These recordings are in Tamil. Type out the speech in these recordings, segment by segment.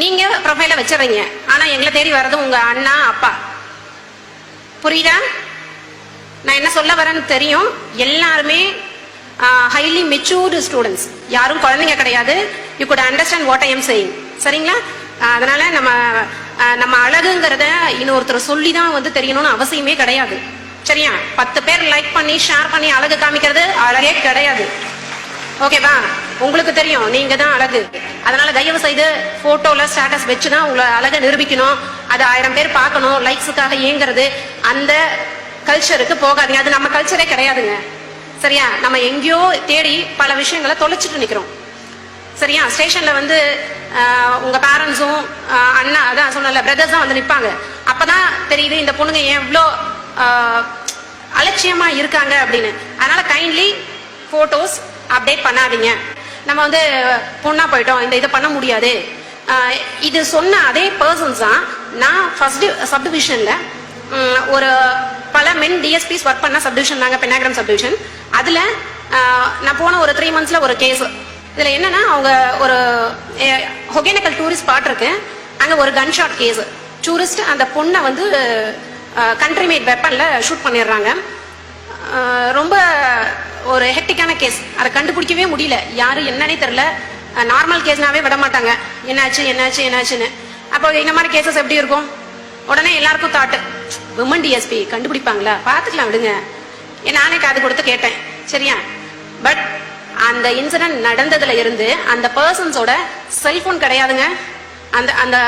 நீங்க ப்ரொஃபைல வச்சிடுறீங்க ஆனா எங்களை தேடி வர்றது உங்க அண்ணா அப்பா. புரியுதா? நான் என்ன சொல்ல வரேன்னு தெரியும். எல்லாருமே ஹைலி மெச்சூர்டு ஸ்டூடெண்ட்ஸ் யாரும் குழந்தைங்க கிடையாது. You good understand what I am செய்யும் சரிங்களா? அதனால நம்ம நம்ம அழகுங்கிறத இன்னொருத்தர் சொல்லி தான் வந்து தெரியணும்னு அவசியமே கிடையாது. சரியா? பத்து பேர் லைக் பண்ணி ஷேர் பண்ணி அழகு காமிக்கிறது அழகே கிடையாது. ஓகேவா உங்களுக்கு தெரியும் நீங்க தான் அழகு. அதனால தயவு செய்து போட்டோல ஸ்டேட்டஸ் வச்சு தான் உங்களை அழகை நிரூபிக்கணும். அது ஆயிரம் பேர் பார்க்கணும் லைக்ஸுக்காக இயங்குறது. அந்த கல்ச்சருக்கு போகாதீங்க. அது நம்ம கல்ச்சரே கிடையாதுங்க. சரியா? நம்ம எங்கேயோ தேடி பல விஷயங்களை தொலைச்சிட்டு நிக்கிறோம். சரியா? ஸ்டேஷன்ல வந்து உங்க பேரண்ட்ஸும் அண்ணா அதான் சொன்னல பிரதர்ஸ் தான் வந்து நிப்பாங்க. அப்பதான் தெரியுது இந்த பொண்ணுங்க ஏன் அலட்சியமா இருக்காங்க அப்படின்னு. அதனால கைண்ட்லி போட்டோஸ் அப்டேட் பண்ணாதீங்க. நம்ம வந்து பொண்ணா போயிட்டோம் இந்த இதை பண்ண முடியாது. இது சொன்ன அதே பர்சன்ஸ் தான். நான் ஃபர்ஸ்ட் சப்டிவிஷன்ல ஒரு பல மென் டிஎஸ்பிஸ் ஒர்க் பண்ண சப்டிவிஷன் நாங்க பெண்ணாகிரம் சப்டிவிஷன் அதுல நான் போன ஒரு த்ரீ மந்த்ஸ்ல ஒரு கேஸ் இதுல என்னன்னா அவங்க ஒரு ஹொகேனக்கல் ஒகேனக்கல் டூரிஸ்ட் ஸ்பாட் இருக்கு. அங்க ஒரு கன் ஷாட் கேஸ் டூரிஸ்ட் அந்த பொண்ணை வந்து கண்ட்ரி மேட் வெப்பன்ல ஷூட் பண்ணிடுறாங்க. ரொம்ப ஒரு ஹெக்டிக்கான கேஸ் அதை கண்டுபிடிக்கவே முடியல. யாரும் என்னன்னே தெரில நார்மல் கேஸ்னாவே விட மாட்டாங்க. என்னாச்சு என்னாச்சு என்னாச்சுன்னு. அப்போ இந்த மாதிரி கேசஸ் எப்படி இருக்கும்? உடனே எல்லாருக்கும் தாட்டு விமன் டிஎஸ்பி கண்டுபிடிப்பாங்களா? பார்த்துக்கலாம் விடுங்க. நானே காது கொடுத்து கேட்டேன். சரியா? பட் அந்த இன்சிடென்ட் நடந்ததுல இருந்து அந்த பர்சன்ஸோட செல்போன் கிடையாதுங்க. அந்த அந்த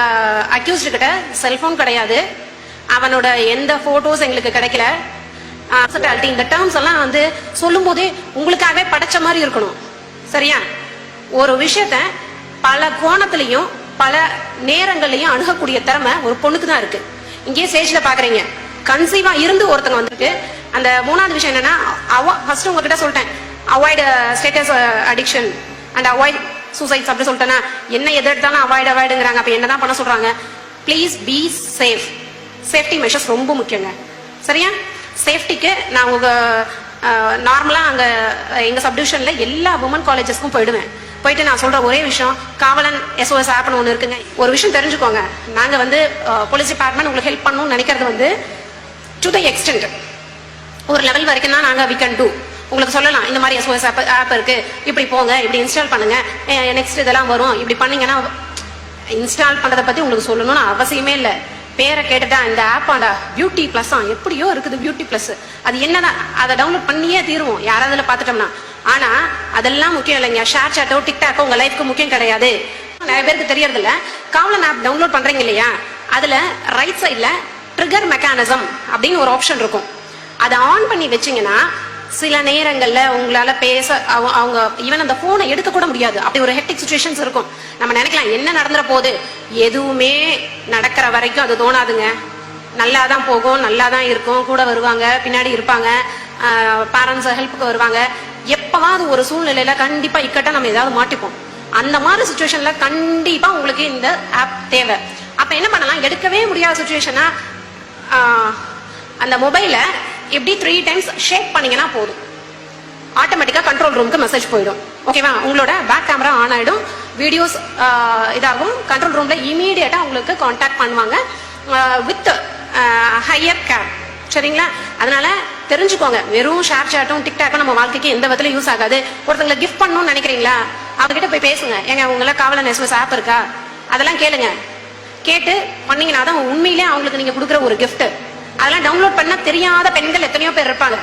அக்யூஸ்டு கிட்ட செல்போன் கிடையாது. அவனோட எந்த போட்டோஸ் எங்களுக்கு கிடைக்கல. Hospitality, இந்த டேர்ம்ஸ் எல்லாம் வந்து சொல்லும் போதே உங்களுக்காகவே படைச்ச மாதிரி இருக்கணும். சரியா? ஒரு விஷயத்த பல கோணத்திலையும் பல நேரங்கள்லயும் அணுகக்கூடிய திறமை ஒரு பொண்ணுக்கு தான் இருக்கு. இங்கேயே ஸ்டேஜில் பாக்குறீங்க. கன்சீவா இருந்து ஒருத்தங்க வந்திருக்கு. அந்த மூணாவது விஷயம் என்னன்னா அவ ஃபர்ஸ்ட் உங்ககிட்ட சொல்லிட்டேன். Avoid status addiction and avoid suicides அப்படி சொல்லிட்டேன்னா என்ன எது எடுத்தாலும் அவாய்ட் அவாய்டுங்கிறாங்க அப்ப என்னதான் பண்ண சொல்றாங்க? Please be safe safety measures ரொம்ப முக்கியங்க. சரியா? சேஃப்டிக்கு நான் உங்கள் நார்மலாக அங்கே எங்கள் சப்டிவிஷனில் எல்லா உமன் காலேஜஸ்க்கும் போயிடுவேன். போயிட்டு நான் சொல்கிற ஒரே விஷயம் காவலன் எஸ்ஓஎஸ் ஆப்னு ஒன்று இருக்குங்க. ஒரு விஷயம் தெரிஞ்சுக்கோங்க. நாங்கள் வந்து போலீஸ் டிபார்ட்மெண்ட் உங்களுக்கு ஹெல்ப் பண்ணணும்னு நினைக்கிறது வந்து டு த எக்ஸ்டென்ட் ஒரு லெவல் வரைக்கும் தான் நாங்கள் வி கேன் டூ உங்களுக்கு சொல்லலாம் இந்த மாதிரி எஸ்ஓஎஸ் ஆப் ஆப் இருக்கு. இப்படி போங்க இப்படி இன்ஸ்டால் பண்ணுங்க. நெக்ஸ்ட் இதெல்லாம் வரும். இப்படி பண்ணீங்கன்னா இன்ஸ்டால் பண்ணுறதை பற்றி உங்களுக்கு சொல்லணும்னு அவசியமே இல்லை. பேரை கேட்டுட்டா இந்த ஆப்பாடா பியூட்டி பிளஸ் எப்படியோ இருக்குது பியூட்டி பிளஸ் அது என்னதான் அதை டவுன்லோட் பண்ணியே தீருவோம். யாராவது பார்த்துட்டோம்னா. ஆனா அதெல்லாம் முக்கியம் இல்லைங்க. ஷேர் சாட்டோ டிக்டாக்கோ உங்க லைஃப்க்கு முக்கியம் கிடையாது. நிறைய பேருக்கு தெரியறது இல்ல காவலன் ஆப் டவுன்லோட் பண்றீங்க இல்லையா? அதுல ரைட் சைட்ல ட்ரிகர் மெக்கானிசம் அப்படின்னு ஒரு ஆப்ஷன் இருக்கும். அதை ஆன் பண்ணி வச்சீங்கன்னா சில நேரங்கள்ல உங்களால பேச அவங்க ஈவன் அந்த போனை எடுக்க கூட முடியாது. அப்படி ஒரு ஹெக்டிக் சுச்சுவேஷன்ஸ் இருக்கும். நம்ம நினைக்கலாம் என்ன நடந்துற போகுது? எதுவுமே நடக்கிற வரைக்கும் அது தோணாதுங்க. நல்லா தான் போகும் நல்லா தான் இருக்கும். கூட வருவாங்க பின்னாடி இருப்பாங்க. பேரண்ட்ஸ் ஹெல்ப்புக்கு வருவாங்க. எப்பவாவது ஒரு சூழ்நிலையில கண்டிப்பா இக்கட்ட நம்ம ஏதாவது மாட்டிப்போம். அந்த மாதிரி சுச்சுவேஷன்ல கண்டிப்பா உங்களுக்கு இந்த ஆப் தேவை. அப்ப என்ன பண்ணலாம்? எடுக்கவே முடியாத சுச்சுவேஷனா அந்த மொபைலை இப்படி த்ரீ டைம்ஸ் ஷேக் பண்ணீங்கன்னா போதும். ஆட்டோமேட்டிக்காக கண்ட்ரோல் ரூமுக்கு மெசேஜ் போயிடும். ஓகேவா உங்களோட பேக் கேமரா ஆன் ஆகிடும் வீடியோஸ் இதாகும். கண்ட்ரோல் ரூமில் இமீடியட்டாக உங்களுக்கு காண்டாக்ட் பண்ணுவாங்க. வித் ஹையர் கேப் சரிங்களா? அதனால தெரிஞ்சுக்கோங்க. வெறும் ஷேர் சாட்டும் டிக்டாக்கும் நம்ம வாழ்க்கைக்கு எந்த விதத்துல யூஸ் ஆகாது. ஒருத்தங்களை கிஃப்ட் பண்ணணும்னு நினைக்கிறீங்களா? அவங்ககிட்ட போய் பேசுங்க. ஏங்க உங்களை காவலன் எஸ்எஸ் ஆப் இருக்கா? அதெல்லாம் கேளுங்க. கேட்டு பண்ணீங்கன்னா தான் உண்மையிலே அவங்களுக்கு நீங்க கொடுக்குற ஒரு கிஃப்ட்டு அதெல்லாம் டவுன்லோட் பண்ண தெரியாத பெண்கள் எத்தனையோ பேர் இருப்பாங்க.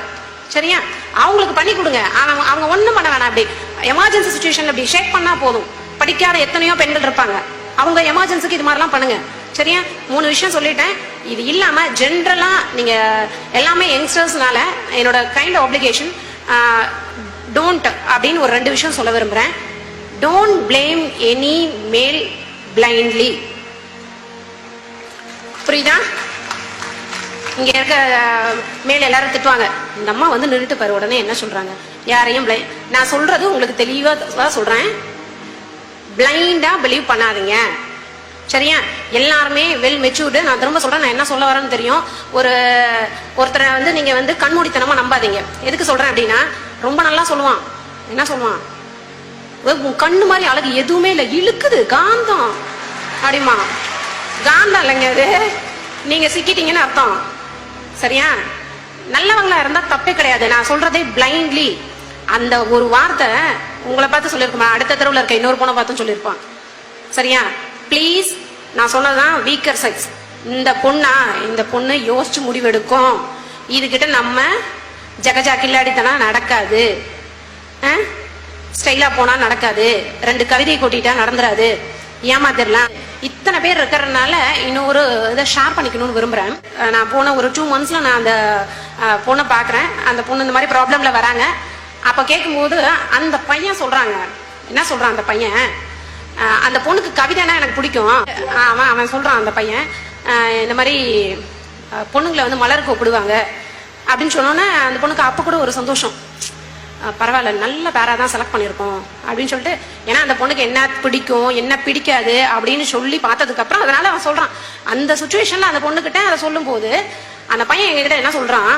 சரியா? அவங்களுக்கு பண்ணி கொடுங்க. அவங்க அவங்க ஒன்றும் பண்ண வேணாம். அப்படி எமர்ஜென்சி சுச்சுவேஷன் அப்படி ஷேக் பண்ணா போதும். படிக்காத எத்தனையோ பெண்கள் இருப்பாங்க. அவங்க எமர்ஜென்சிக்கு இது மாதிரிலாம் பண்ணுங்க. சரியா? மூணு விஷயம் சொல்லிட்டேன். இது இல்லாம ஜென்ரலா நீங்க எல்லாமே யங்ஸ்டர்ஸ்னால என்னோட கைண்ட் ஆப்ளிகேஷன் டோன்ட் அப்படின்னு ஒரு ரெண்டு விஷயம் சொல்ல விரும்புறேன். Don't blame any male blindly புரியுதா? இங்கே இருக்க மேலே எல்லாரும் திட்டுவாங்க. இந்த அம்மா வந்து நின்றுட்டு பாரு உடனே என்ன சொல்கிறாங்க யாரையும் பிளை நான் சொல்கிறது உங்களுக்கு தெளிவாக தான் பிளைண்டாக பிலீவ் பண்ணாதீங்க. சரியா? எல்லாருமே வெல் மெச்சூர்டு நான் திரும்ப சொல்கிறேன் நான் என்ன சொல்ல வரேன்னு தெரியும். ஒரு ஒருத்தரை வந்து நீங்கள் வந்து கண்மூடித்தனமாக நம்பாதீங்க. எதுக்கு சொல்கிறேன் அப்படின்னா ரொம்ப நல்லா சொல்லுவான். என்ன சொல்லுவான்? உன் கண்ணு மாதிரி அழகு எதுவுமே இல்லை. இழுக்குது. காந்தம். அப்படிமா காந்தம் இல்லைங்க அது. நீங்கள் சிக்கிட்டீங்கன்னு அர்த்தம். சரியா? நல்லவங்களா இருந்தா தப்பே கிடையாது. நான் சொல்றதே பிளைண்ட்லி அந்த ஒரு வார்த்தை உங்களை பார்த்து சொல்லியிருக்கோம்? அடுத்த தெருவில் இருக்க இன்னொரு பொண்ணை பார்த்தும் சொல்லியிருப்பான். சரியா? ப்ளீஸ் நான் சொன்னதுதான் வீக்கர் செக்ஸ் இந்த பொண்ணா இந்த பொண்ணு யோசிச்சு முடிவெடுக்கும். இதுகிட்ட நம்ம ஜகஜா கில்லாடித்தனா நடக்காது ஸ்டைலா போனா நடக்காது. ரெண்டு கவிதை கொட்டிட்டா நடந்துடாது ஏமாத்திரலாம். இத்தனை பேர் இருக்கிறதுனால இன்னொரு இதை ஷேர் பண்ணிக்கணும்னு விரும்புகிறேன் நான் போன ஒரு டூ மந்த்ஸில் நான் அந்த பொண்ணை பார்க்குறேன். அந்த பொண்ணு இந்த மாதிரி ப்ராப்ளமில் வராங்க. அப்போ கேட்கும்போது அந்த பையன் சொல்கிறாங்க என்ன சொல்கிறான் அந்த பையன்? அந்த பொண்ணுக்கு கவிதைனா எனக்கு பிடிக்கும். அவன் அவன் சொல்கிறான் அந்த பையன். இந்த மாதிரி பொண்ணுங்களை வந்து மலர் கூப்பிடுவாங்க. அப்படின்னு சொன்னோன்னே அந்த பொண்ணுக்கு அப்போ கூட ஒரு சந்தோஷம். பரவாயில்ல நல்ல பேராக தான் செலக்ட் பண்ணியிருக்கோம். அப்படின்னு சொல்லிட்டு ஏன்னா அந்த பொண்ணுக்கு என்ன பிடிக்கும் என்ன பிடிக்காது? அப்படின்னு சொல்லி பார்த்ததுக்கப்புறம் அதனால அவன் சொல்கிறான் அந்த சுச்சுவேஷனில் அந்த பொண்ணுக்கிட்ட அதை சொல்லும் போது அந்த பையன் எங்ககிட்ட என்ன சொல்கிறான்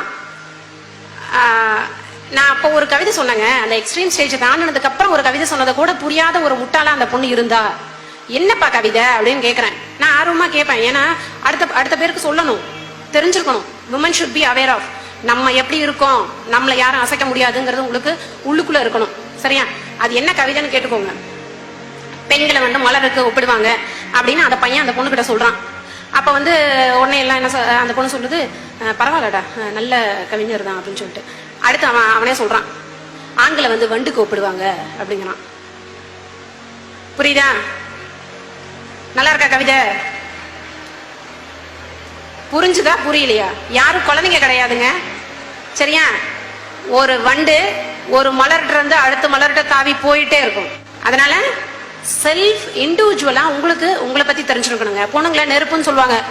நான் அப்போ ஒரு கவிதை சொன்னேங்க. அந்த எக்ஸ்ட்ரீம் ஸ்டேஜ் தாண்டினதுக்கப்புறம் ஒரு கவிதை சொன்னதை கூட புரியாத ஒரு முட்டாளாக அந்த பொண்ணு இருந்தா என்னப்பா கவிதை? அப்படின்னு கேட்குறேன் நான் ஆர்வமாக கேட்பேன் ஏன்னா அடுத்த அடுத்த பேருக்கு சொல்லணும். தெரிஞ்சிருக்கணும். Woman should be aware of நம்ம எப்படி இருக்கோம்? நம்மளை யாரும் அசைக்க முடியாதுங்கிறது உங்களுக்கு உள்ளுக்குள்ள இருக்கணும். சரியா? அது என்ன கவிதைன்னு கேட்டுக்கோங்க. பெண்களை வந்து மலருக்கு ஒப்பிடுவாங்க அப்படின்னு அந்த பையன் அந்த பொண்ணுகிட்ட சொல்றான். அப்ப வந்து உடனே எல்லாம் என்ன சொ- அந்த பொண்ணு சொல்லுது பரவாயில்லடா நல்ல கவிஞர் தான் அப்படின்னு சொல்லிட்டு. அடுத்து அவன் அவனே சொல்றான் ஆண்களை வந்து வண்டுக்கு ஒப்பிடுவாங்க அப்படிங்கிறான். புரியுதா? நல்லா இருக்கா கவிதை? புரிஞ்சுதா? புரியலையா? யாரும் குழந்தைங்க கிடையாதுங்க. சரியா? ஒரு வண்டு ஒரு மலர்கிட்ட இருந்து அடுத்த மலர்கிட்ட தாவி போயிட்டே இருக்கும். அதனால செல்ஃப் இண்டிவிஜுவலா உங்களுக்கு உங்களை பத்தி தெரிஞ்சிருக்கணுங்க. பொண்ணுங்களை நெருப்புன்னு சொல்லுவாங்க.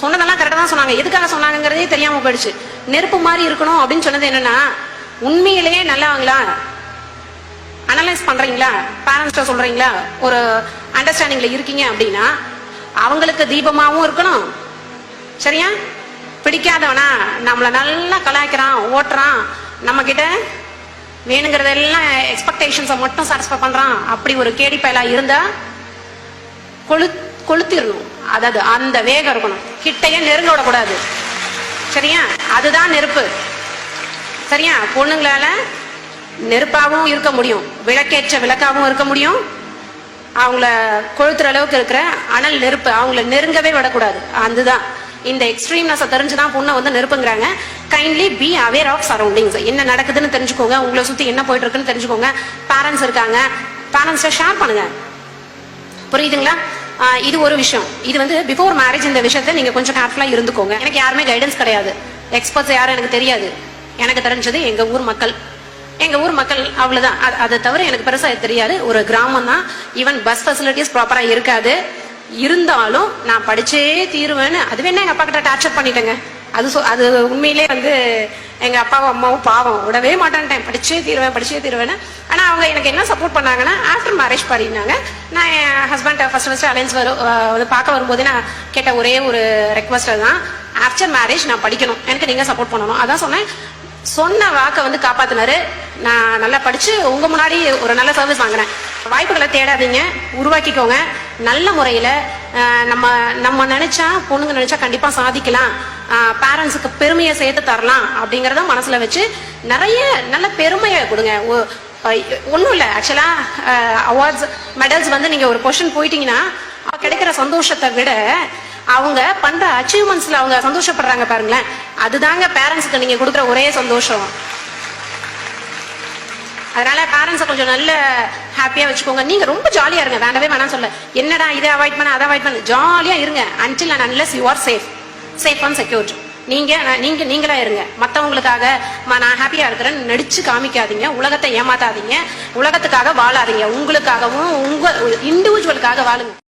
சொன்னதெல்லாம் கரெக்டா தான் சொன்னாங்க. எதுக்காக சொன்னாங்கங்கிறதே தெரியாம போயிடுச்சு. நெருப்பு மாதிரி இருக்கணும் அப்படின்னு சொன்னது என்னன்னா உண்மையிலேயே நல்லவங்களா? அனலைஸ் பண்றீங்களா? பேரண்ட்ஸ்ட சொல்றீங்களா? ஒரு அண்டர்ஸ்டாண்டிங்ல இருக்கீங்க அப்படின்னா அவங்களுக்கு தீபமாவும் இருக்கணும். சரியா? பிடிக்காதவனா நம்மள நல்லா கலாய்க்கிறான் ஓட்டுறான். நம்ம கிட்ட வேணுங்கிறதெல்லாம் எக்ஸ்பெக்டேஷன்ஸை மட்டும் சாட்டிஸ்ஃபை பண்றான். அப்படி ஒரு கேடி பயலா இருந்தா கொழு கொளுத்திடணும். அதாவது அந்த வேகம் இருக்கணும். கிட்டையே நெருங்க விடக்கூடாது. சரியா? அதுதான் நெருப்பு. சரியா? பொண்ணுங்களால நெருப்பாகவும் இருக்க முடியும். விளக்கேற்ற விளக்காகவும் இருக்க முடியும். அவங்கள கொளுத்துற அளவுக்கு இருக்கிற அனல் நெருப்பு. அவங்கள நெருங்கவே விடக்கூடாது. அதுதான். இந்த எக்ஸ்ட்ரீம்னஸ் தெரிஞ்சுதான் பொண்ணை வந்து நெருப்புங்கிறாங்க. Kindly be aware of surroundings என்ன நடக்குதுன்னு தெரிஞ்சுக்கோங்க. உங்களை சுத்தி என்ன போயிட்டு இருக்குன்னு தெரிஞ்சுக்கோங்க. பேரண்ட்ஸ் இருக்காங்க. பேரண்ட்ஸை ஷேர் பண்ணுங்க. புரியுதுங்களா? இது ஒரு விஷயம். இது வந்து பிஃபோர் மேரேஜ் இந்த விஷயத்த நீங்க கொஞ்சம் கேர்ஃபுல்லா இருந்துக்கோங்க. எனக்கு யாருமே கைடன்ஸ் கிடையாது. எக்ஸ்பர்ட்ஸ் யாரும் எனக்கு தெரியாது. எனக்கு தெரிஞ்சது எங்க ஊர் மக்கள். எங்க ஊர் மக்கள் அவ்வளவுதான். அது- அதை தவிர எனக்கு பெருசா தெரியாது. ஒரு கிராமம் தான் ஈவன் பஸ் ஃபெசிலிட்டிஸ் ப்ராப்பரா இருக்காது. இருந்தாலும் நான் படிச்சே தீருவேன்னு அதுவே என்ன எங்க அப்பா கிட்ட டார்ச்சர் பண்ணிட்டேங்க. அது சொ- அது உண்மையிலே வந்து எங்க அப்பாவும் அம்மாவும் பாவம். விடவே மாட்டேன்ட்டேன். படிச்சே தீருவேன் படிச்சே தீருவேன்னு. ஆனா அவங்க எனக்கு என்ன சப்போர்ட் பண்ணாங்கன்னா ஆஃப்டர் மேரேஜ் பாடினாங்க. நான் என் ஹஸ்பண்ட் ஃபர்ஸ்ட் ஃபர்ஸ்ட் அலைன்ஸ் வரும் வந்து பார்க்க வரும்போது நான் கேட்ட ஒரே ஒரு ரெக்வஸ்ட் தான் ஆஃப்டர் மேரேஜ் நான் படிக்கணும். எனக்கு நீங்க சப்போர்ட் பண்ணணும். அதான் சொன்னேன். சொன்ன வாக்கை வந்து காப்பாத்தினாரு. நான் நல்லா படிச்சு உங்க முன்னாடி ஒரு நல்ல சர்வீஸ் வாங்கினேன் வாய்ப்புகளை தேடாதீங்க. உருவாக்கிக்கோங்க. நல்ல முறையில் நம்ம நம்ம நினைச்சா பொண்ணுங்க நினைச்சா கண்டிப்பாக சாதிக்கலாம். பேரண்ட்ஸுக்கு பெருமையை சேர்த்து தரலாம் அப்படிங்கிறத மனசில் வச்சு நிறைய நல்ல பெருமையை கொடுங்க. ஒன்றும் இல்லை. ஆக்சுவலாக அவார்ட்ஸ் மெடல்ஸ் வந்து நீங்கள் ஒரு கொஷின் போயிட்டீங்கன்னா கிடைக்கிற சந்தோஷத்தை விட அவங்க பண்ற அச்சீவ்மெண்ட்ஸ்ல அவங்க சந்தோஷப்படுறாங்க பாருங்களேன். அதுதாங்க பேரண்ட்ஸுக்கு நீங்க கொடுக்குற ஒரே சந்தோஷம். அதனால பேரண்ட்ஸை கொஞ்சம் நல்ல ஹாப்பியாக வச்சுக்கோங்க. நீங்கள் ரொம்ப ஜாலியாக இருங்க. வேண்டவே வேணாம் சொல்ல. என்னடா இதை அவாய்ட் பண்ண அதை அவாய்ட் பண்ண? ஜாலியாக இருங்க. Until and unless you are safe safe and secured நீங்கள் நீங்கள் நீங்களாக இருங்க மற்றவங்களுக்காக நான் ஹாப்பியாக இருக்கிறேன்னு நடித்து காமிக்காதீங்க. உலகத்தை ஏமாத்தாதீங்க. உலகத்துக்காக வாழாதீங்க. உங்களுக்காகவும் உங்கள் இண்டிவிஜுவலுக்காக வாழுங்க.